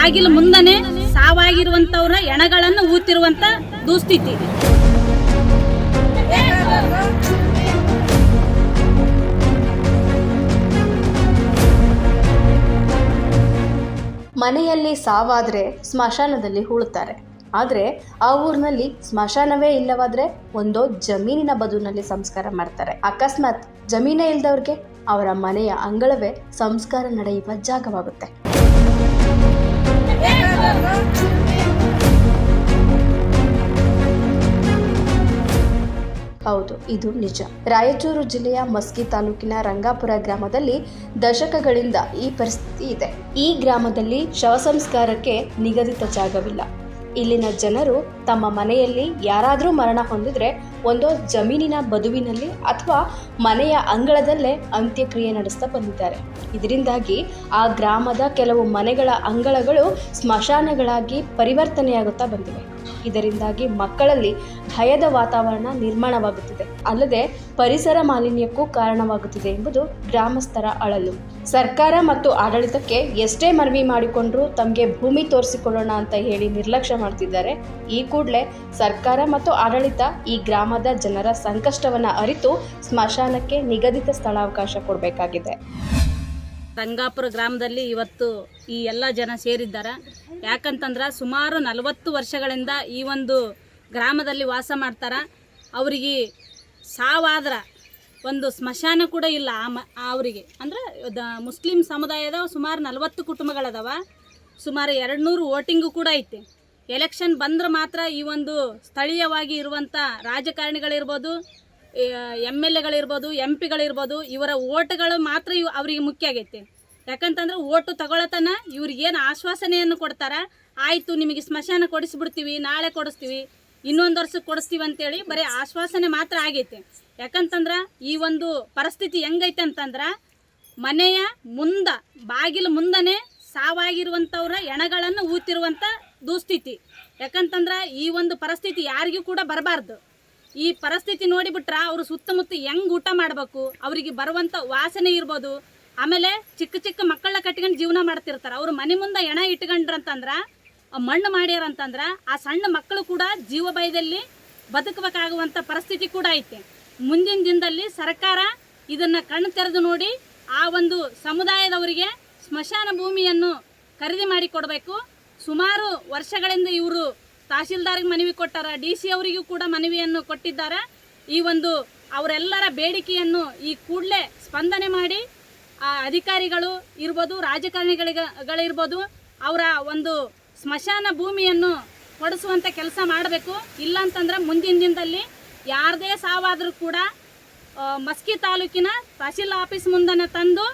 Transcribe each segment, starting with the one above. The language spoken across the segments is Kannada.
ಬಾಗಿಲು ಮುಂದನೆ ಸಾವಾಗಿರುವಂತವ್ರ ಎಣಗಳನ್ನು ಊತಿರುವಂತ ದುಸ್ಥಿತಿ. ಮನೆಯಲ್ಲಿ ಸಾವಾದರೆ ಸ್ಮಶಾನದಲ್ಲಿ ಹೂಳುತ್ತಾರೆ. ಆದರೆ ಆ ಊರಿನಲ್ಲಿ ಸ್ಮಶಾನವೇ ಇಲ್ಲವಾದ್ರೆ ಒಂದೋ ಜಮೀನಿನ ಬದುನಲ್ಲಿ ಸಂಸ್ಕಾರ ಮಾಡ್ತಾರೆ. ಅಕಸ್ಮಾತ್ ಜಮೀನೇ ಇಲ್ದವ್ರಿಗೆ ಅವರ ಮನೆಯ ಅಂಗಳವೇ ಸಂಸ್ಕಾರ ನಡೆಯುವ ಜಾಗವಾಗುತ್ತೆ. ಹೌದು, ಇದು ನಿಜ. ರಾಯಚೂರು ಜಿಲ್ಲೆಯ ಮಸ್ಕಿ ತಾಲೂಕಿನ ರಂಗಾಪುರ ಗ್ರಾಮದಲ್ಲಿ ದಶಕಗಳಿಂದ ಈ ಪರಿಸ್ಥಿತಿ ಇದೆ. ಈ ಗ್ರಾಮದಲ್ಲಿ ಶವ ಸಂಸ್ಕಾರಕ್ಕೆ ನಿಗದಿತ ಜಾಗವಿಲ್ಲ. ಇಲ್ಲಿನ ಜನರು ತಮ್ಮ ಮನೆಯಲ್ಲಿ ಯಾರಾದರೂ ಮರಣ ಹೊಂದಿದ್ರೆ ಒಂದೋ ಜಮೀನಿನ ಬದುವಿನಲ್ಲಿ ಅಥವಾ ಮನೆಯ ಅಂಗಳದಲ್ಲೇ ಅಂತ್ಯಕ್ರಿಯೆ ನಡೆಸ್ತಾ ಬಂದಿದ್ದಾರೆ. ಇದರಿಂದಾಗಿ ಆ ಗ್ರಾಮದ ಕೆಲವು ಮನೆಗಳ ಅಂಗಳಗಳು ಸ್ಮಶಾನಗಳಾಗಿ ಪರಿವರ್ತನೆಯಾಗುತ್ತಾ ಬಂದಿವೆ. ಇದರಿಂದಾಗಿ ಮಕ್ಕಳಲ್ಲಿ ಭಯದ ವಾತಾವರಣ ನಿರ್ಮಾಣವಾಗುತ್ತಿದೆ. ಅಲ್ಲದೆ ಪರಿಸರ ಮಾಲಿನ್ಯಕ್ಕೂ ಕಾರಣವಾಗುತ್ತಿದೆ ಎಂಬುದು ಗ್ರಾಮಸ್ಥರ ಅಳಲು. ಸರ್ಕಾರ ಮತ್ತು ಆಡಳಿತಕ್ಕೆ ಎಷ್ಟೇ ಮನವಿ ಮಾಡಿಕೊಂಡ್ರೂ ತಮಗೆ ಭೂಮಿ ತೋರಿಸಿಕೊಳ್ಳೋಣ ಅಂತ ಹೇಳಿ ನಿರ್ಲಕ್ಷ್ಯ ಮಾಡ್ತಿದ್ದಾರೆ. ಈ ಕೂಡಲೇ ಸರ್ಕಾರ ಮತ್ತು ಆಡಳಿತ ಈ ಗ್ರಾಮದ ಜನರ ಸಂಕಷ್ಟವನ್ನ ಅರಿತು ಸ್ಮಶಾನಕ್ಕೆ ನಿಗದಿತ ಸ್ಥಳಾವಕಾಶ ಕೊಡಬೇಕಾಗಿದೆ. ರಂಗಾಪುರ ಗ್ರಾಮದಲ್ಲಿ ಇವತ್ತು ಈ ಎಲ್ಲ ಜನ ಸೇರಿದ್ದಾರೆ. ಯಾಕಂತಂದ್ರೆ ಸುಮಾರು ನಲವತ್ತು ವರ್ಷಗಳಿಂದ ಈ ಒಂದು ಗ್ರಾಮದಲ್ಲಿ ವಾಸ ಮಾಡ್ತಾರೆ. ಅವರಿಗೆ ಸಾವಾದ್ರ ಒಂದು ಸ್ಮಶಾನ ಕೂಡ ಇಲ್ಲ ಆ ಮ ಅವರಿಗೆ ಅಂದರೆ ದ ಮುಸ್ಲಿಂ ಸಮುದಾಯದ ಸುಮಾರು ನಲವತ್ತು ಕುಟುಂಬಗಳದಾವ. ಸುಮಾರು ಎರಡು ನೂರು ವೋಟಿಂಗು ಕೂಡ ಐತೆ. ಎಲೆಕ್ಷನ್ ಬಂದ್ರೆ ಮಾತ್ರ ಈ ಒಂದು ಸ್ಥಳೀಯವಾಗಿ ಇರುವಂಥ ರಾಜಕಾರಣಿಗಳಿರ್ಬೋದು ಎಂ ಎಲ್ ಎಗಳಿರ್ಬೋದು, ಎಂ ಪಿಗಳಿರ್ಬೋದು ಇವರ ಓಟ್ಗಳು ಮಾತ್ರ ಇವು ಅವರಿಗೆ ಮುಖ್ಯ ಆಗೈತೆ. ಯಾಕಂತಂದ್ರೆ ಓಟು ತಗೊಳತನ ಇವ್ರಿಗೇನು ಆಶ್ವಾಸನೆಯನ್ನು ಕೊಡ್ತಾರ? ಆಯಿತು, ನಿಮಗೆ ಸ್ಮಶಾನ ಕೊಡಿಸ್ಬಿಡ್ತೀವಿ, ನಾಳೆ ಕೊಡಿಸ್ತೀವಿ, ಇನ್ನೊಂದು ವರ್ಷಕ್ಕೆ ಕೊಡಿಸ್ತೀವಿ ಅಂತೇಳಿ ಬರೀ ಆಶ್ವಾಸನೆ ಮಾತ್ರ ಆಗೈತೆ. ಯಾಕಂತಂದ್ರೆ ಈ ಒಂದು ಪರಿಸ್ಥಿತಿ ಹೆಂಗೈತೆ ಅಂತಂದ್ರೆ ಮನೆಯ ಮುಂದ, ಬಾಗಿಲ ಮುಂದನೆ ಸಾವಾಗಿರುವಂಥವ್ರ ಎಣಗಳನ್ನು ಊತಿರುವಂಥ ದುಸ್ಥಿತಿ. ಯಾಕಂತಂದ್ರೆ ಈ ಒಂದು ಪರಿಸ್ಥಿತಿ ಯಾರಿಗೂ ಕೂಡ ಬರಬಾರ್ದು. ಈ ಪರಿಸ್ಥಿತಿ ನೋಡಿಬಿಟ್ರೆ ಅವರು ಸುತ್ತಮುತ್ತ ಹೆಂಗ್ ಊಟ ಮಾಡಬೇಕು, ಅವರಿಗೆ ಬರುವಂಥ ವಾಸನೆ ಇರ್ಬೋದು ಆಮೇಲೆ ಚಿಕ್ಕ ಚಿಕ್ಕ ಮಕ್ಕಳನ್ನ ಕಟ್ಕೊಂಡು ಜೀವನ ಮಾಡ್ತಿರ್ತಾರೆ. ಅವ್ರ ಮನೆ ಮುಂದೆ ಎಣ ಇಟ್ಕೊಂಡ್ರಂತಂದ್ರೆ ಮಣ್ಣು ಮಾಡ್ಯಾರಂತಂದ್ರೆ, ಆ ಸಣ್ಣ ಮಕ್ಕಳು ಕೂಡ ಜೀವ ಭಯದಲ್ಲಿ ಬದುಕಬೇಕಾಗುವಂಥ ಪರಿಸ್ಥಿತಿ ಕೂಡ ಐತೆ. ಮುಂದಿನ ದಿನದಲ್ಲಿ ಸರ್ಕಾರ ಇದನ್ನ ಕಣ್ಣು ತೆರೆದು ನೋಡಿ ಆ ಒಂದು ಸಮುದಾಯದವರಿಗೆ ಸ್ಮಶಾನ ಭೂಮಿಯನ್ನು ಖರೀದಿ ಮಾಡಿ ಕೊಡಬೇಕು. ಸುಮಾರು ವರ್ಷಗಳಿಂದ ಇವರು ತಹಶೀಲ್ದಾರ್ಗೆ ಮನವಿ ಕೊಟ್ಟಾರ, ಡಿ ಸಿ ಅವರಿಗೂ ಕೂಡ ಮನವಿಯನ್ನು ಕೊಟ್ಟಿದ್ದಾರೆ. ಈ ಒಂದು ಅವರೆಲ್ಲರ ಬೇಡಿಕೆಯನ್ನು ಈ ಕೂಡಲೇ ಸ್ಪಂದನೆ ಮಾಡಿ ಅಧಿಕಾರಿಗಳು ಇರ್ಬೋದು ರಾಜಕಾರಣಿಗಳಿಗಳಿರ್ಬೋದು ಅವರ ಒಂದು ಸ್ಮಶಾನ ಭೂಮಿಯನ್ನು ಕೊಡಿಸುವಂಥ ಕೆಲಸ ಮಾಡಬೇಕು. ಇಲ್ಲಾಂತಂದ್ರೆ ಮುಂದಿನ ದಿನದಲ್ಲಿ ಯಾರದೇ ಸಾವಾದರೂ ಕೂಡ ಮಸ್ಕಿ ತಾಲೂಕಿನ ತಹಶೀಲ್ ಆಫೀಸ್ ಮುಂದನ್ನು ತಂದು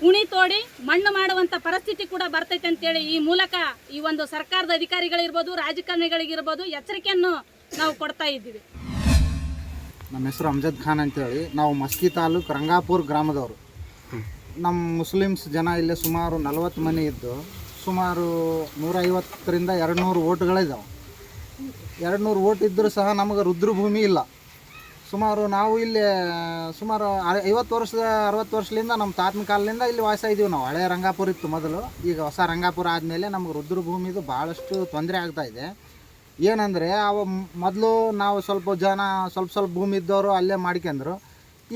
ಕುಣಿ ತೋಡಿ ಮಣ್ಣು ಮಾಡುವಂಥ ಪರಿಸ್ಥಿತಿ ಕೂಡ ಬರ್ತೈತೆ ಅಂತೇಳಿ ಈ ಮೂಲಕ ಈ ಒಂದು ಸರ್ಕಾರದ ಅಧಿಕಾರಿಗಳಿರ್ಬೋದು, ರಾಜಕಾರಣಿಗಳಿಗಿರ್ಬೋದು ಎಚ್ಚರಿಕೆಯನ್ನು ನಾವು ಕೊಡ್ತಾ ಇದ್ದೀವಿ. ನಮ್ಮ ಹೆಸರು ಅಮ್ಜದ್ ಖಾನ್ ಅಂತೇಳಿ. ನಾವು ಮಸ್ಕಿ ತಾಲೂಕು ರಂಗಾಪುರ ಗ್ರಾಮದವರು. ನಮ್ಮ ಮುಸ್ಲಿಮ್ಸ್ ಜನ ಇಲ್ಲೇ ಸುಮಾರು ನಲವತ್ತು ಮನೆ ಇದ್ದು ಸುಮಾರು ನೂರೈವತ್ತರಿಂದ ಎರಡು ನೂರು ಓಟ್ಗಳಿದ್ದಾವೆ ಎರಡು ನೂರು ಓಟ್ ಇದ್ದರೂ ಸಹ ನಮಗೆ ರುದ್ರಭೂಮಿ ಇಲ್ಲ. ಸುಮಾರು ನಾವು ಇಲ್ಲಿ, ಸುಮಾರು ಐವತ್ತು ವರ್ಷದ, ಅರವತ್ತು ವರ್ಷದಿಂದ ನಮ್ಮ ತಾತನ ಕಾಲದಿಂದ ಇಲ್ಲಿ ವಾಸ ಇದ್ದೀವಿ ನಾವು. ಹಳೆ ರಂಗಾಪುರ ಇತ್ತು ಮೊದಲು. ಈಗ ಹೊಸ ರಂಗಾಪುರ ಆದಮೇಲೆ ನಮಗೆ ರುದ್ರಭೂಮಿದು ಭಾಳಷ್ಟು ತೊಂದರೆ ಆಗ್ತಾಯಿದೆ ಏನಂದರೆ ಅವ ಮೊದಲು ನಾವು ಸ್ವಲ್ಪ ಜನ ಸ್ವಲ್ಪ ಸ್ವಲ್ಪ ಭೂಮಿ ಇದ್ದವರು ಅಲ್ಲೇ ಮಾಡ್ಕೊಂಡ್ರು.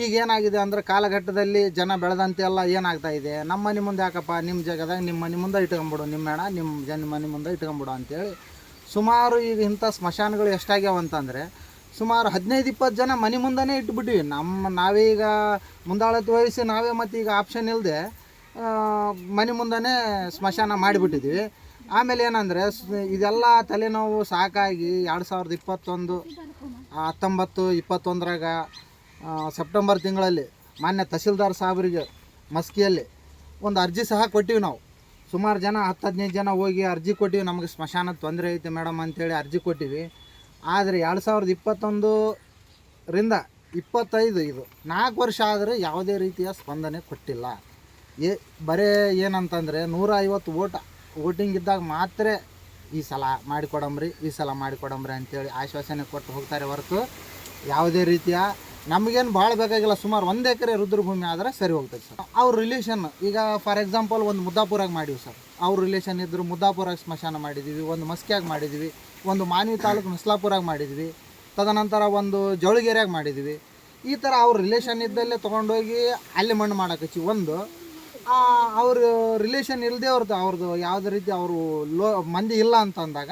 ಈಗ ಏನಾಗಿದೆ ಅಂದರೆ ಕಾಲಘಟ್ಟದಲ್ಲಿ ಜನ ಬೆಳೆದಂತೆಲ್ಲ ಏನಾಗ್ತಾ ಇದೆ? ನಮ್ಮ ಮನೆ ಮುಂದೆ ಯಾಕಪ್ಪ ನಿಮ್ಮ ಜಾಗದಾಗ ನಿಮ್ಮ ಮನೆ ಮುಂದೆ ಇಟ್ಕೊಂಬಿಡು, ನಿಮ್ಮ ಹೆಣ ನಿಮ್ಮ ಜನ ಮನೆ ಮುಂದೆ ಇಟ್ಕೊಂಬಿಡು ಅಂತೇಳಿ ಸುಮಾರು ಈಗ ಇಂಥ ಸ್ಮಶಾನಗಳು ಎಷ್ಟಾಗ್ಯಾವ ಅಂತಂದರೆ ಸುಮಾರು ಹದಿನೈದು, ಇಪ್ಪತ್ತು ಜನ ಮನೆ ಮುಂದೆನೇ ಇಟ್ಬಿಟ್ಟಿವಿ ನಮ್ಮ ನಾವೀಗ ಮುಂದಾಳತ್ತು ವಹಿಸಿ ನಾವೇ ಮತ್ತು ಈಗ ಆಪ್ಷನ್ ಇಲ್ಲದೆ ಮನೆ ಮುಂದೆನೇ ಸ್ಮಶಾನ ಮಾಡಿಬಿಟ್ಟಿದ್ವಿ. ಆಮೇಲೆ ಏನಂದರೆ ಇದೆಲ್ಲ ತಲೆನೋವು ಸಾಕಾಗಿ ಎರಡು ಸಾವಿರದ ಇಪ್ಪತ್ತೊಂದು, ಹತ್ತೊಂಬತ್ತು, ಇಪ್ಪತ್ತೊಂದರಾಗ ಸೆಪ್ಟೆಂಬರ್ ತಿಂಗಳಲ್ಲಿ ಮಾನ್ಯ ತಹಸೀಲ್ದಾರ್ ಸಾಹೇಬರಿಗೆ ಮಸ್ಕಿಯಲ್ಲಿ ಒಂದು ಅರ್ಜಿ ಸಹ ಕೊಟ್ಟಿವಿ ನಾವು. ಸುಮಾರು ಜನ, ಹತ್ತು ಹದಿನೈದು ಜನ ಹೋಗಿ ಅರ್ಜಿ ಕೊಟ್ಟಿವಿ. ನಮಗೆ ಸ್ಮಶಾನ ತೊಂದರೆ ಐತೆ ಮೇಡಮ್ ಅಂತೇಳಿ ಅರ್ಜಿ ಕೊಟ್ಟಿವಿ. ಆದರೆ ಎರಡು ಸಾವಿರದ ಇಪ್ಪತ್ತೊಂದರಿಂದ ಇಪ್ಪತ್ತೈದು ಇದು ನಾಲ್ಕು ವರ್ಷ ಆದರೆ ಯಾವುದೇ ರೀತಿಯ ಸ್ಪಂದನೆ ಕೊಟ್ಟಿಲ್ಲ. ಏ ಬರೇ ಏನಂತಂದರೆ ನೂರ ಐವತ್ತು ಓಟ ವೋಟಿಂಗ್ ಇದ್ದಾಗ ಮಾತ್ರ ಈ ಸಲ ಮಾಡಿಕೊಡಂಬ್ರಿ, ಈ ಸಲ ಮಾಡಿಕೊಡಂಬ್ರಿ ಅಂತೇಳಿ ಆಶ್ವಾಸನೆ ಕೊಟ್ಟು ಹೋಗ್ತಾರೆ ಹೊರತು ಯಾವುದೇ ರೀತಿಯ ನಮಗೇನು ಭಾಳ ಬೇಕಾಗಿಲ್ಲ, ಸುಮಾರು ಒಂದು ಎಕರೆ ರುದ್ರಭೂಮಿ ಆದರೆ ಸರಿ ಹೋಗ್ತದೆ ಸರ್. ಅವ್ರ ರಿಲೇಷನ್ ಈಗ ಫಾರ್ ಎಕ್ಸಾಂಪಲ್ ಒಂದು ಮುದ್ದಾಪುರಾಗ ಮಾಡೀವಿ ಸರ್. ಅವ್ರ ರಿಲೇಷನ್ ಇದ್ದರು ಮುದ್ದಾಪುರಾಗ ಸ್ಮಶಾನ ಮಾಡಿದ್ದೀವಿ ಒಂದು ಮಸ್ಕಿಯಾಗಿ ಮಾಡಿದ್ದೀವಿ ಒಂದು ಮಾನ್ವಿ ತಾಲೂಕು ನಸ್ಲಾಪುರಾಗ ಮಾಡಿದ್ವಿ, ತದನಂತರ ಒಂದು ಜವಳಿಗೆರೆಯಾಗ ಮಾಡಿದ್ವಿ. ಈ ಥರ ಅವ್ರ ರಿಲೇಷನ್ ಇದ್ದಲ್ಲೇ ತೊಗೊಂಡೋಗಿ ಅಲ್ಲಿ ಮಣ್ಣು ಮಾಡಕಚ್ಚಿ ಒಂದು ಅವ್ರ ರಿಲೇಷನ್ ಇಲ್ಲದೆ ಅವ್ರದ್ದು ಅವ್ರದ್ದು ಯಾವುದೇ ರೀತಿ ಅವರು ಲೋ, ಮಂದಿ ಇಲ್ಲ ಅಂತ ಅಂದಾಗ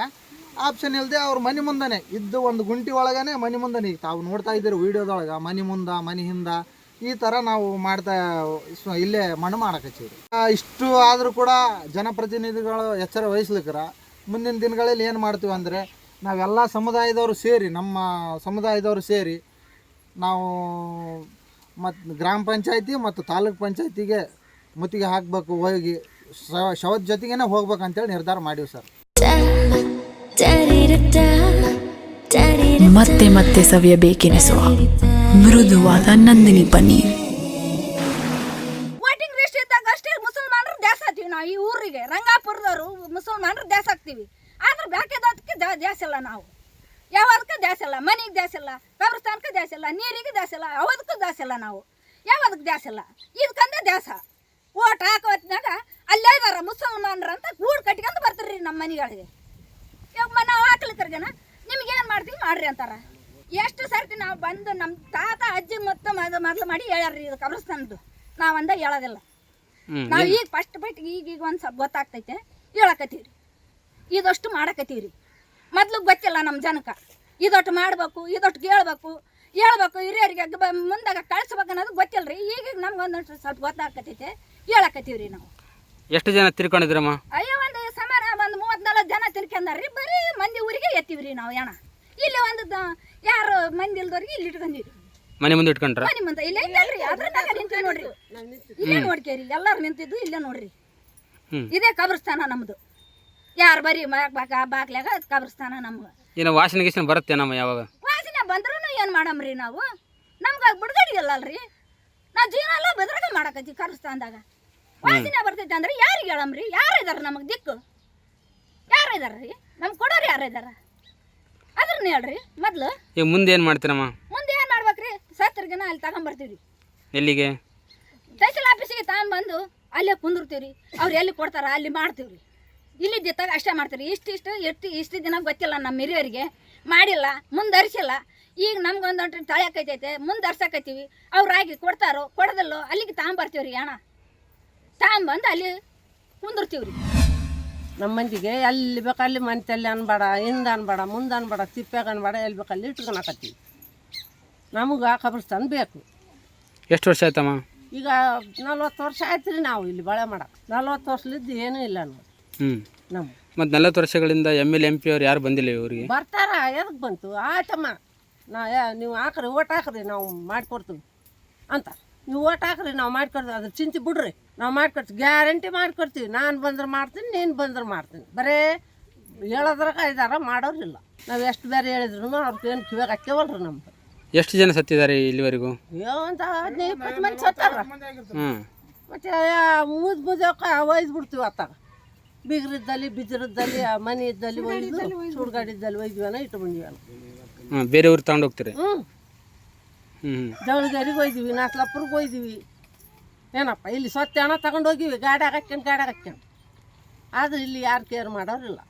ಆಪ್ಷನ್ ಇಲ್ಲದೆ ಅವ್ರ ಮನೆ ಮುಂದನೆ. ಇದ್ದು ಒಂದು ಗುಂಟಿ ಒಳಗನೆ ಮನೆ ಮುಂದನೆ. ತಾವು ನೋಡ್ತಾ ಇದ್ದೀರಿ ವಿಡಿಯೋದೊಳಗೆ, ಮನೆ ಮುಂದೆ, ಮನೆ ಹಿಂದೆ. ಈ ಥರ ನಾವು ಮಾಡ್ತಾ ಇಲ್ಲೇ ಮಣ್ಣು ಮಾಡಕತ್ತೀವಿ ಇಷ್ಟು ಆದರೂ ಕೂಡ ಜನಪ್ರತಿನಿಧಿಗಳು ಎಚ್ಚರ ವಹಿಸ್ಲಿಕ್ಕರ, ಮುಂದಿನ ದಿನಗಳಲ್ಲಿ ಏನು ಮಾಡ್ತೀವಿ ಅಂದರೆ, ನಾವೆಲ್ಲ ಸಮುದಾಯದವರು ಸೇರಿ, ನಮ್ಮ ಸಮುದಾಯದವರು ಸೇರಿ, ನಾವು ಮತ್ತು ಗ್ರಾಮ ಪಂಚಾಯತಿ ಮತ್ತು ತಾಲೂಕ್ ಪಂಚಾಯತಿಗೆ ಮುತ್ತಿಗೆ ಹಾಕಬೇಕು, ಹೋಗಿ ಶವ- ಶವದ ಜೊತೆಗೇನೆ ಹೋಗ್ಬೇಕಂತೇಳಿ ನಿರ್ಧಾರ ಮಾಡೀವಿ ಸರ್. ಮತ್ತೆ ಮತ್ತೆ ಸವಿಯಬೇಕೆನಿಸುವ ಮೃದುವಾದ ನಂದಿನಿ ಪನ್ನೀರ್. ವೋಟಿಂಗ್ ಲಿಸ್ಟ್ ಇದ್ದಾಗ ಅಷ್ಟೇ ಮುಸಲ್ಮಾನರು ದ್ಯಾಸ ಹಾಕ್ತೀವಿ ನಾವು ಈ ಊರಿಗೆ. ರಂಗಾಪುರದವರು ಮುಸಲ್ಮಾನರು ದ್ಯಾಸ ಹಾಕ್ತೀವಿ ಆದ್ರೆ ಬ್ಯಾಕೆದಕ್ಕೆ ದ್ಯಾಸ ಇಲ್ಲ ನಾವು. ಯಾವ್ದಕ್ಕೆ ದ್ಯಾಸ ಇಲ್ಲ ಮನೆಗೆ ದ್ಯಾಸ ಇಲ್ಲ ಕಬ್ರಸ್ಥಾನಕ್ಕೆ ದ್ಯಾಸ ಇಲ್ಲ ನೀರಿಗೆ ದ್ಯಾಸ ಇಲ್ಲ ಯಾವ್ದಕ್ಕೂ ದ್ಯಾಸ ಇಲ್ಲ ನಾವು. ಯಾವ್ದಕ್ಕೆ ದ್ಯಾಸ ಇಲ್ಲ ಇದಕ್ಕಂದೇ ದ್ಯಾಸ ಓಟ್ ಹಾಕೋ ಹೊತ್ತಿನಾಗ ಅಲ್ಲೇ ಇದಾರ ಮುಸಲ್ಮಾನರು ಅಂತ ಗೂಡು ಕಟ್ಕೊಂಡು ಬರ್ತೀರಿ ನಮ್ಮ ಮನೆಗಳಿಗೆ. ಇವಾಗ ನಾವು ಹಾಕ್ಲಿಕ್ಕರ್ಗನ ನಿಮ್ಗೆ ಏನು ಮಾಡ್ತೀವಿ ಮಾಡ್ರಿ ಅಂತಾರ. ಎಷ್ಟು ಸರ್ತಿ ನಾವು ಬಂದು ನಮ್ಮ ತಾತ ಅಜ್ಜಿ ಮತ್ತು ಮದ ಮೊದಲು ಮಾಡಿ ಹೇಳ್ಯಾರ್ರಿ ಇದು ಕಬ್ರಸ್ತಾನದ್ದು ನಾವಂದ ಹೇಳೋದಿಲ್ಲ. ನಾವು ಈಗ ಫಸ್ಟ್ ಬಟ್ ಈಗ ಈಗ ಒಂದು ಸ್ವಲ್ಪ ಗೊತ್ತಾಗ್ತೈತೆ. ಹೇಳಕತ್ತೀವಿ ಇದಷ್ಟು ಮಾಡಕತ್ತೀವಿ ರೀ ಮೊದ್ಲು ಗೊತ್ತಿಲ್ಲ ನಮ್ಮ ಜನಕ್ಕೆ ಇದೊಟ್ಟು ಮಾಡ್ಬೇಕು ಇದೊಟ್ಟು ಕೇಳ್ಬೇಕು ಹೇಳ್ಬೇಕು ಹಿರಿಯರಿಗೆ ಮುಂದಾಗ ಕಳಿಸ್ಬೇಕು ಅನ್ನೋದು ಗೊತ್ತಿಲ್ಲ ರೀ ಈಗ ನಮ್ಗೆ ಒಂದಷ್ಟು ಸ್ವಲ್ಪ ಗೊತ್ತಾಗ್ತೈತೆ. ಹೇಳಕತ್ತೀವಿ ರೀ ನಾವು. ಎಷ್ಟು ಜನ ತಿರ್ಕೊಂಡಿದ್ರಮ್ಮ ಅಯ್ಯೋ ಜನ ತಿನ್ಕೊಂಡಾರ್ರಿ ಬರೀ ಮಂದಿ ಊರಿಗೆ ಎತ್ತೀವಿ ರೀ ನಾವು ಏನ ಇಲ್ಲಿ ಒಂದು ಯಾರು ಮಂದಿ ಇಲ್ದವ್ರಿಗೆ ಇಲ್ಲಿ ಇಟ್ಕೊಂಡಿರಿ ಮನೆ ಮುಂದೆ ಇಟ್ಕೊಂಡ್ರ? ಮನೆ ಮುಂದೆ ಇಲ್ಲೇ ಇಲ್ಲಲ್ರಿ ಅದ್ರದಾಗ ನಿಂತೀವಿ ನೋಡ್ರಿ. ಇಲ್ಲೇ ನೋಡ್ಕೇರಿ ಎಲ್ಲಾರು ನಿಂತಿದ್ದು ಇಲ್ಲೇ ನೋಡ್ರಿ. ಇದೇ ಕಬ್ರಸ್ಥಾನ ನಮ್ದು. ಯಾರು ಬರೀ ಬಾಕ ಬಾಕ್ಲಾಗ ಅದ್ ಕಬ್ರಸ್ಥಾನ ನಮ್ಗೆ. ಏನು ವಾಸನೆ ಗೀಸನೆ ಬರುತ್ತೆ ನಮ್ಮ ಯಾವಾಗ? ವಾಸನೆ ಬಂದ್ರೂ ಏನು ಮಾಡಮ್ರಿ ನಾವು? ನಮ್ಗೆ ಬಿಡುಗಡೆ ಇಲ್ಲಲ್ರಿ ನಾವು ಜೀವನ ಎಲ್ಲ ಬೆದ್ರಾಗ ಮಾಡಕತ್ತೀವಿ ಕಬ್ರಸ್ಥಾನದಾಗ. ವಾಸನೆ ಬರ್ತೈತೆ ಅಂದ್ರೆ ಯಾರಿಗೆ ಹೇಳಮ್ರಿ? ಯಾರು ಇದಾರ ನಮಗೆ ದಿಕ್ಕು? ಯಾರು ಇದಾರ ರೀ ನಮ್ಗೆ ಕೊಡೋರು ಯಾರು ಇದಾರ? ಅದ್ರನ್ನ ಹೇಳ್ರಿ ಮೊದ್ಲು. ಈಗ ಮುಂದೆ ಏನು ಮಾಡ್ತೀರಮ್ಮ? ಮುಂದೆ ಏನು ಮಾಡ್ಬೇಕ್ರಿ? ಸತ್ತರ್ಗಿನ ಅಲ್ಲಿ ತಗೊಂಬರ್ತೀವಿ ಎಲ್ಲಿಗೆ? ತಹಸೀಲ್ ಆಫೀಸಿಗೆ ತಗೊಂಬಂದು ಅಲ್ಲೇ ಕುಂದಿರ್ತೀವಿ ಅವ್ರು ಎಲ್ಲಿ ಕೊಡ್ತಾರ ಅಲ್ಲಿ ಮಾಡ್ತೀವಿ ಇಲ್ಲಿ ಜೊತೆಗ ಅಷ್ಟೇ ಮಾಡ್ತೀರಿ ಇಷ್ಟು ಇಷ್ಟು ಎಷ್ಟು ಇಷ್ಟು ದಿನ ಗೊತ್ತಿಲ್ಲ ನಮ್ಮ ಹಿರಿಯರಿಗೆ. ಮಾಡಿಲ್ಲ ಮುಂದರ್ಸಿಲ್ಲ. ಈಗ ನಮ್ಗೆ ಒಂದೊಂದು ತಳ್ಯಾಕೈತೈತೆ ಮುಂದರ್ಸಕೈತೀವಿ ಅವ್ರಾಗಿ ಕೊಡ್ತಾರೋ ಕೊಡದಲ್ಲೋ ಅಲ್ಲಿಗೆ ತಗೊಂಬರ್ತೀವಿ ರೀ ಅಣ್ಣ ತಗೊಂಬಂದು ಅಲ್ಲಿ ಕುಂದಿರ್ತೀವಿ ರೀ ನಮ್ಮ ಮಂದಿಗೆ ಎಲ್ಲಿ ಬೇಕು ಅಲ್ಲಿ ಮಂತಲ್ಲಿ ಅನ್ಬೇಡ ಹಿಂದೆ ಅನ್ಬೇಡ ಮುಂದೆ ಅನ್ಬೇಡ ತಿಪ್ಪಾಗ ಅನ್ಬೇಡ ಎಲ್ಲಿ ಬೇಕು ಅಲ್ಲಿ ಇಟ್ಕೊಳಕತ್ತೀವಿ ನಮಗೆ ಕಬ್ರಸ್ತಾನ ಬೇಕು. ಎಷ್ಟು ವರ್ಷ ಆಯ್ತಮ್ಮ? ಈಗ ನಲ್ವತ್ತು ವರ್ಷ ಆಯ್ತು ರೀ ನಾವು ಇಲ್ಲಿ ಬಳೆ ಮಾಡಕ್ಕೆ ನಲ್ವತ್ತು ವರ್ಷಲಿದ್ದು ಏನೂ ಇಲ್ಲ ನಾವು ಹ್ಞೂ ನಮ್ಮ ಮತ್ತು ನಲ್ವತ್ತು ವರ್ಷಗಳಿಂದ ಎಂ ಎಲ್ ಎಂ ಪಿ ಅವ್ರು ಯಾರು ಬಂದಿಲ್ಲ ಇವ್ರಿಗೆ ಬರ್ತಾರ ಎದಕ್ಕೆ ಬಂತು? ಆಯ್ತಮ್ಮ. ನಾ ಯಾ- ನೀವು ಹಾಕ್ರಿ ಓಟ್ ಹಾಕ್ರಿ ನಾವು ಮಾಡಿಕೊಡ್ತೀವಿ ಅಂತ. ನೀವು ಓಟ್ ಹಾಕ್ರಿ ನಾವು ಮಾಡಿಕೊಡ್ತೀವಿ. ಅದ್ರ ಚಿಂತೆ ಬಿಡ್ರಿ. ನಾವು ಮಾಡ್ಕೊಡ್ತೀವಿ. ಗ್ಯಾರಂಟಿ ಮಾಡ್ಕೊಡ್ತೀವಿ. ನಾನು ಬಂದ್ರೆ ಮಾಡ್ತೀನಿ ನೀನು ಬಂದ್ರೆ ಮಾಡ್ತೀನಿ. ಬರೇ ಹೇಳೋದ್ರಾಗ ಐದಾರ ಮಾಡೋರಿಲ್ಲ ನಾವು ಎಷ್ಟು ಬೇರೆ ಹೇಳಿದ್ರು ಅವ್ರಿಗೆ ಕಿವ್ಯಾಗ ಹಾಕ್ಯವಲ್ರಿ ನಮ್ಮ ಎಷ್ಟು ಜನ ಸತ್ತಿದ್ದಾರೆ ಇಲ್ಲಿವರೆಗೂ? ಅಯ್ಯೋ ಅಂತ ಹದಿನೈದು ಇಪ್ಪತ್ತು ಮಂದಿ ಸತ್ತಾರ. ಹ್ಞೂ ಮತ್ತು ಮುದ್ ಮುದಕ್ಕೆ ಒಯ್ದು ಬಿಡ್ತೀವಿ ಅತ್ತಾಗ ಬೀಗರಿದ್ದಲ್ಲಿ ಬಿದಿರಿದ್ದಲ್ಲಿ ಆ ಮನೆ ಇದ್ದಲ್ಲಿ ಒಯ್ದು ಸುಡ್ಗಾಡಿದ್ದಲ್ಲಿ ಒಯ್ದ್ವನ ಇಟ್ಟು ಬಂದಿವಲ್ಲ ಹಾಂ ಬೇರೆ ಊರು ತಗೊಂಡೋಗ್ತೀರಿ ಹ್ಞೂ ಹ್ಞೂ ಜವಳಿಗರಿಗೆ ಒಯ್ದಿವಿ ನಾಸ್ಲಾಪುರ್ಗೆ ಒಯ್ದೀವಿ. ಏನಪ್ಪ ಇಲ್ಲಿ ಸ್ವತ್ತ ಹಣ ತಗೊಂಡೋಗಿವಿ ಗಾಡಿ ಗಾಡ್ಯಾಗ ಗಾಡಿ ಹಾಕ್ಯಂಡು ಆದ್ರೆ ಇಲ್ಲಿ ಯಾರು ಕೇರ್ ಮಾಡೋರಿಲ್ಲ.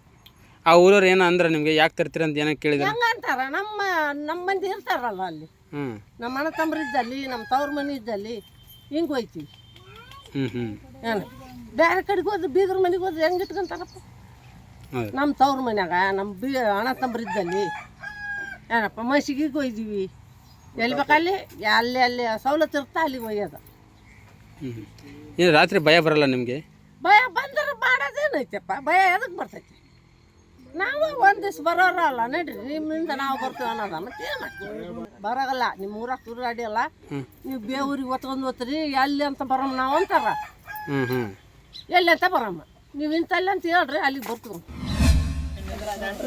ಆ ಊರವ್ರು ಏನೋ ಅಂದ್ರೆ ನಿಮಗೆ ಯಾಕೆ ತರ್ತೀರ ಅಂತ ಏನೋ ಕೇಳಿದ್ರು? ಹೆಂಗ ಅಂತಾರ? ನಮ್ಮ ನಮ್ಮ ಮಂದಿ ಇರ್ತಾರಲ್ಲ ಅಲ್ಲಿ. ಹ್ಞೂ ನಮ್ಮ ಅಣ್ಣ ತಮ್ಮರು ಇದ್ದಲ್ಲಿ ನಮ್ಮ ತವ್ರ ಮನೆ ಇದ್ದಲ್ಲಿ ಹಿಂಗೆ ಹೋಯ್ತೀವಿ. ಹ್ಞೂ ಹ್ಞೂ ಏನು? ಬೇರೆ ಕಡೆಗೆ ಹೋದ್ರೆ ಬೀದ್ರ ಮನೆಗೆ ಹೋದ್ರೆ ಹೆಂಗೆ ಇಟ್ಕೊಂತಾರಪ್ಪ? ಹೌದು. ನಮ್ಮ ತವ್ರ ಮನ್ಯಾಗ ನಮ್ಮ ಬೀ ಅಣ್ಣ ತಮ್ಮರು ಇದ್ದಲ್ಲಿ ಏನಪ್ಪ ಮಸಿಗೆ ಒಯ್ದೀವಿ ಎಲ್ಲಿ ಬೇಕಲ್ಲಿ ಅಲ್ಲಿ ಅಲ್ಲಿ ಸವಲತ್ತು ಇರ್ತಾ ಅಲ್ಲಿಗೆ ಒಯ್ಯೋದು. ಹ್ಞೂ ಏನು ರಾತ್ರಿ ಭಯ ಬರಲ್ಲ ನಿಮಗೆ? ಭಯ ಬಂದ್ರೆ ಮಾಡೋದೇನೈತಪ್ಪ ಭಯ ಎದಕ್ಕೆ ಬರ್ತೈತಿ? ನಾವು ಒಂದು ದಿವ್ಸ ಬರೋರಲ್ಲ ನಡ್ರಿ ನಿಮ್ಮಿಂದ ನಾವು ಬರ್ತೀವಿ ಅನ್ನೋದ ಮತ್ತೆ ಏನು ಮಾಡ್ತೀವಿ? ಬರೋಗಲ್ಲ ನಿಮ್ಮ ಊರಾಗ ತಿರುಗಾಡಿಯಲ್ಲ ನೀವು ಬೇವೂರಿಗೆ ಒತ್ಕೊಂಡು ಓದ್ರಿ ಎಲ್ಲಿ ಅಂತ ಬರಮ್ಮ ನಾವು ಅಂತಾರ? ಹ್ಞೂ ಹ್ಞೂ ಎಲ್ಲಿ ಅಂತ ಬರಮ್ಮ ನೀವು ಇಂತಲ್ಲಿ ಅಂತ ಹೇಳ್ರಿ ಅಲ್ಲಿಗೆ ಬರ್ತೀವಿ.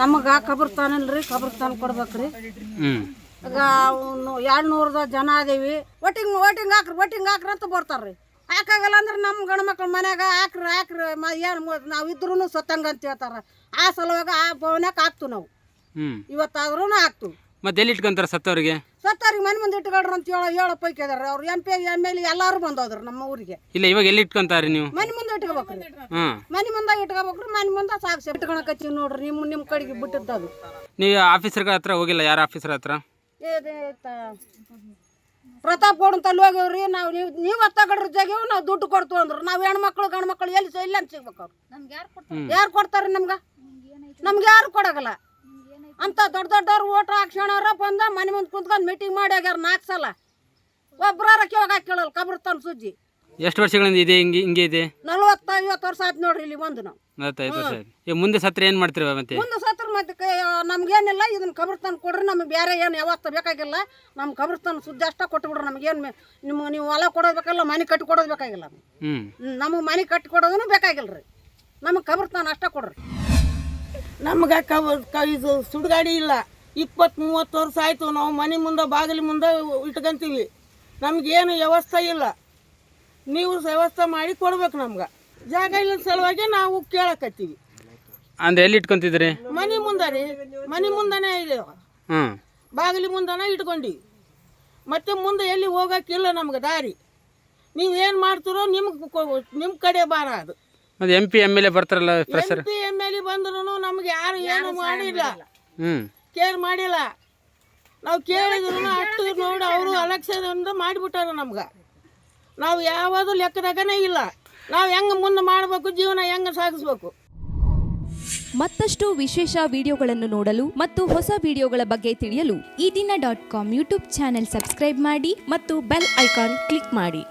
ನಮಗೆ ಕಬ್ರಸ್ತಾನ ಇಲ್ರಿ ಕಬ್ರಸ್ತಾನ ಕೊಡ್ಬೇಕ್ರಿ. ಈಗ ಎರಡು ನೂರದ ಜನ ಅದೇವಿ ಒಟ್ಟಿಂಗ್ ಒಟ್ಟಿಂಗ್ ಹಾಕ್ರಿ ಒಟ್ಟಿಂಗ್ ಹಾಕ್ರಿ ಅಂತ ಬರ್ತಾರ್ರಿ. ಹಾಕಾಗಲ್ಲ ಅಂದ್ರೆ ನಮ್ಮ ಗಂಡ್ಮಕ್ಳ ಮನ್ಯಾಗ ಹಾಕ್ರಿ ಹಾಕ್ರಿ ಮ ಏನು ನಾವು ಇದ್ರೂ ಸತ್ತಂಗ ಅಂತ ಹೇಳ್ತಾರೆ. ಆ ಸಲುವಾಗ ಆ ಭವನಕ್ಕೆ ಹಾಕ್ತು ನಾವು. ಇವತ್ತಾದ್ರೂ ಹಾಕ್ತು ಮತ್ತೆ ಎಲ್ಲಿ ಇಟ್ಕೊಂತಾರೆ ಸತ್ತವ್ರಿಗೆ? ಸತ್ತವ್ರಿಗೆ ಮನೆ ಮುಂದೆ ಇಟ್ಕೊಳ್ರಿ ಅಂತ ಹೇಳೋ ಹೇಳೋ ಪೈಕಿ ಅದಾರ ಅವ್ರು ಎಂ ಪಿ ಎಂ ಎಲ್ ಎಲ್ಲರೂ ಬಂದೋದ್ರು ನಮ್ಮ ಊರಿಗೆ. ಇಲ್ಲ ಇವಾಗ ಎಲ್ಲಿ ಇಟ್ಕೊಂತಾರೆ ನೀವು? ಮನೆ ಮುಂದೆ ಇಟ್ಕೋಬೇಕ್ರಿ. ಮನೆ ಮುಂದೆ ಇಟ್ಕೋಬೇಕ್ರಿ ಮನೆ ಮುಂದೆ ಸಾಕ್ಷಿ ಇಟ್ಕೊಳಕತ್ತೀವಿ ನೋಡ್ರಿ ನಿಮ್ಮ ನಿಮ್ಮ ಕಡೆಗೆ ಬಿಟ್ಟಿದ್ದದು. ನೀವು ಆಫೀಸರ್ಗಳ ಹತ್ರ ಹೋಗಿಲ್ಲ? ಯಾರ ಆಫೀಸರ್ ಹತ್ರ? ಪ್ರತಾಪ್ ಗೌಡ ಅಂತ ಅಲ್ಲಿ ಹೋಗ್ಯವ್ರಿ ನಾವು ನೀವು ನೀವು ಹತ್ತಾಗಡ್ರ ಜಾಗ್ಯಾವ ನಾವು ದುಡ್ಡು ಕೊಡ್ತು ಅಂದ್ರು. ನಾವು ಹೆಣ್ಮಕ್ಳು ಗಂಡು ಮಕ್ಳು ಎಲ್ಲಿ ಸ- ಎಲ್ಲಿ ಅಂತ ಸಿಗ್ಬೇಕು ಅವ್ರು. ಯಾರು ಕೊಡ್ತಾರೆ? ನಮ್ಗೆ? ನಮ್ಗೆ ಯಾರು ಕೊಡಗಲ್ಲ. ಅಂತ ದೊಡ್ಡ ದೊಡ್ಡವ್ರು ಓಟ್ ಹಾಕ್ಸ್ಕೊಳವ್ರ ಬಂದ ಮನೆ ಮುಂದೆ ಕುಂತ್ಕೊಂಡು ಮೀಟಿಂಗ್ ಮಾಡಿ ಆಗ್ಯಾರ ನಾಲ್ಕು ಸಲ. ಒಬ್ಬರಾರ ಕೇಳಲ್ಲ ಕಬ್ರ ತನ್ ಸುಜ್ಜಿ. ಎಷ್ಟು ವರ್ಷಗಳಿಂದ ಇದೆ ಹಿಂಗೆ ಹಿಂಗೆ ಇದೆ? ನಲ್ವತ್ತು ಐವತ್ತು ವರ್ಷ ಆಯ್ತು ನೋಡ್ರಿ ಇಲ್ಲಿ ಬಂದು ನಾವು. ನಲವತ್ತೈದು ವರ್ಷ ಆಯ್ತು. ಈಗ ಮುಂದೆ ಸತ್ರ ಏನು ಮಾಡ್ತೀರ ಮತ್ತೆ? ಮುಂದೆ ಸತ್ರ ಮತ್ತೆ ಕ- ನಮ್ಗೇನಿಲ್ಲ ಇದನ್ನ ಕಬ್ರಸ್ತಾನ ಕೊಡ್ರಿ ನಮ್ಗೆ ಬೇರೆ ಏನು ಯಾವತ್ತ ಬೇಕಾಗಿಲ್ಲ. ನಮ್ಮ ಕಬ್ರಸ್ತಾನ ಸುದ್ದಿ ಅಷ್ಟ ಕೊಟ್ಬಿಡ್ರಿ ನಮ್ಗೇನು ನಿಮ್ಗೆ ನೀವು ಹೊಲ ಕೊಡೋದು ಬೇಕಲ್ಲ ಮನೆ ಕಟ್ಟಿ ಕೊಡೋದು ಬೇಕಾಗಿಲ್ಲ ಹ್ಞೂ ನಮಗೆ ಮನೆ ಕಟ್ಟಿ ಕೊಡೋದನ್ನು ಬೇಕಾಗಿಲ್ಲ ರೀ ನಮಗೆ ಕಬ್ರಸ್ತಾನ ಅಷ್ಟ ಕೊಡ್ರಿ. ನಮ್ಗೆ ಕಬ ಕ ಇದು ಸುಡುಗಾಡಿ ಇಲ್ಲ. ಇಪ್ಪತ್ತು ಮೂವತ್ತು ವರ್ಷ ಆಯಿತು ನಾವು ಮನೆ ಮುಂದೆ ಬಾಗಿಲು ಮುಂದೆ ಇಟ್ಕೊಂತೀವಿ. ನಮಗೇನು ವ್ಯವಸ್ಥೆ ಇಲ್ಲ. ನೀವು ವ್ಯವಸ್ಥೆ ಮಾಡಿ ಕೊಡ್ಬೇಕು ನಮ್ಗೆ. ಜಾಗ ಇಲ್ಲ ಸಲುವಾಗಿ ನಾವು ಕೇಳಕತ್ತೀವಿ. ಅಂದ್ರೆ ಎಲ್ಲಿ ಇಟ್ಕೊಂತಿದ್ರಿ ಮನೆ ಮುಂದೆ ರೀ ಮನೆ ಮುಂದಾನೆ ಇದೆ. ಹ್ಮ್ ಬಾಗಿಲು ಮುಂದಾನ ಇಟ್ಕೊಂಡಿವಿ. ಮತ್ತೆ ಮುಂದೆ ಎಲ್ಲಿ ಹೋಗಕ್ಕಿಲ್ಲ ನಮ್ಗೆ ದಾರಿ. ನೀವು ಏನು ಮಾಡ್ತೀರೋ ನಿಮ್ಗೆ ನಿಮ್ಮ ಕಡೆ ಬಾರ ಅದು. ಮತ್ತೆ M P M L A ಬರ್ತಾರಲ್ಲ M pressure P M L ಬಂದ್ರು ನಮ್ಗೆ ಯಾರು ಏನು ಮಾಡಿಲ್ಲ. ಕೇರ್ ಮಾಡಿಲ್ಲ. ನಾವು ಕೇಳಿದ್ರು ಅಷ್ಟು ನೋಡಿ ಅವರು ಅಲಕ್ಷದಿಂದ ಮಾಡಿಬಿಟ್ಟಾರ ನಮ್ಗೆ. ನಾವು ಯಾವುದು ಲೆಕ್ಕದಾಗನೇ ಇಲ್ಲ. ನಾವು ಹೆಂಗೆ ಮುಂದೆ ಮಾಡಬೇಕು, ಜೀವನ ಹೆಂಗೆ ಸಾಗಿಸ್ಬೇಕು? ಮತ್ತಷ್ಟು ವಿಶೇಷ ವಿಡಿಯೋಗಳನ್ನು ನೋಡಲು ಮತ್ತು ಹೊಸ ವಿಡಿಯೋಗಳ ಬಗ್ಗೆ ತಿಳಿಯಲು ಈ ದಿನ dot com YouTube channel subscribe ಮಾಡಿ ಮತ್ತು ಬೆಲ್ ಐಕಾನ್ ಕ್ಲಿಕ್ ಮಾಡಿ.